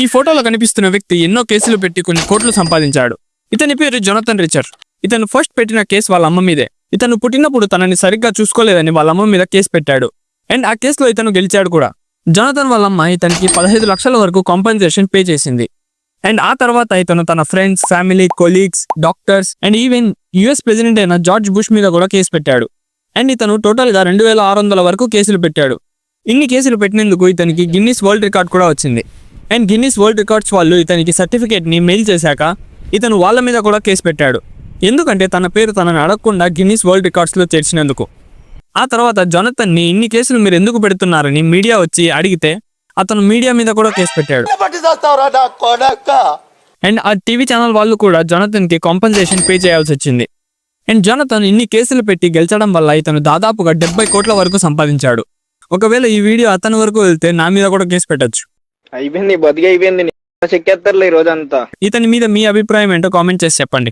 ఈ ఫోటోలో కనిపిస్తున్న వ్యక్తి ఎన్నో కేసులు పెట్టి కొన్ని కోట్లు సంపాదించాడు. ఇతని పేరు జొనతన్ రిచర్. ఇతను ఫస్ట్ పెట్టిన కేసు వాళ్ళ అమ్మ మీదే. ఇతను పుట్టినప్పుడు తనని సరిగ్గా చూసుకోలేదని వాళ్ళ అమ్మ మీద కేసు పెట్టాడు. అండ్ ఆ కేసులో ఇతను గెలిచాడు కూడా. జొనతన్ వాళ్ళ అమ్మ ఇతనికి పదహైదు లక్షల వరకు కాంపెన్సేషన్ పే చేసింది. అండ్ ఆ తర్వాత ఇతను తన friends family colleagues doctors and even US president అయిన జార్జ్ బుష్ మీద కూడా కేసు పెట్టాడు. అండ్ ఇతను టోటల్గా రెండు వేల ఆరు వందల వరకు కేసులు పెట్టాడు. ఇన్ని కేసులు పెట్టినందుకు ఇతనికి గిన్నిస్ వరల్డ్ రికార్డ్ కూడా వచ్చింది. అండ్ గిన్నిస్ వరల్డ్ రికార్డ్స్ వాళ్ళు ఇతనికి సర్టిఫికేట్ని మెయిల్ చేశాక ఇతను వాళ్ళ మీద కూడా కేసు పెట్టాడు. ఎందుకంటే తన పేరు తనని అడగకుండా గిన్నిస్ వరల్డ్ రికార్డ్స్లో చేర్చినందుకు. ఆ తర్వాత జొనతన్ని ఇన్ని కేసులు మీరు ఎందుకు పెడుతున్నారని మీడియా వచ్చి అడిగితే అతను మీడియా మీద కూడా కేసు పెట్టాడు. అండ్ ఆ టీవీ ఛానల్ వాళ్ళు కూడా జొనతన్కి కాంపన్సేషన్ పే చేయాల్సి వచ్చింది. అండ్ జొనతన్ ఇన్ని కేసులు పెట్టి గెలిచడం వల్ల ఇతను దాదాపుగా డెబ్బై కోట్ల వరకు సంపాదించాడు. ఒకవేళ ఈ వీడియో అతని వరకు వెళ్తే నా మీద కూడా కేసు పెట్టొచ్చు. అయిపోయింది బతికి అయిపోయింది. చెక్కేస్తారులే ఈ రోజంతా. ఇతని మీద మీ అభిప్రాయం ఏంటో కామెంట్ చేసి చెప్పండి.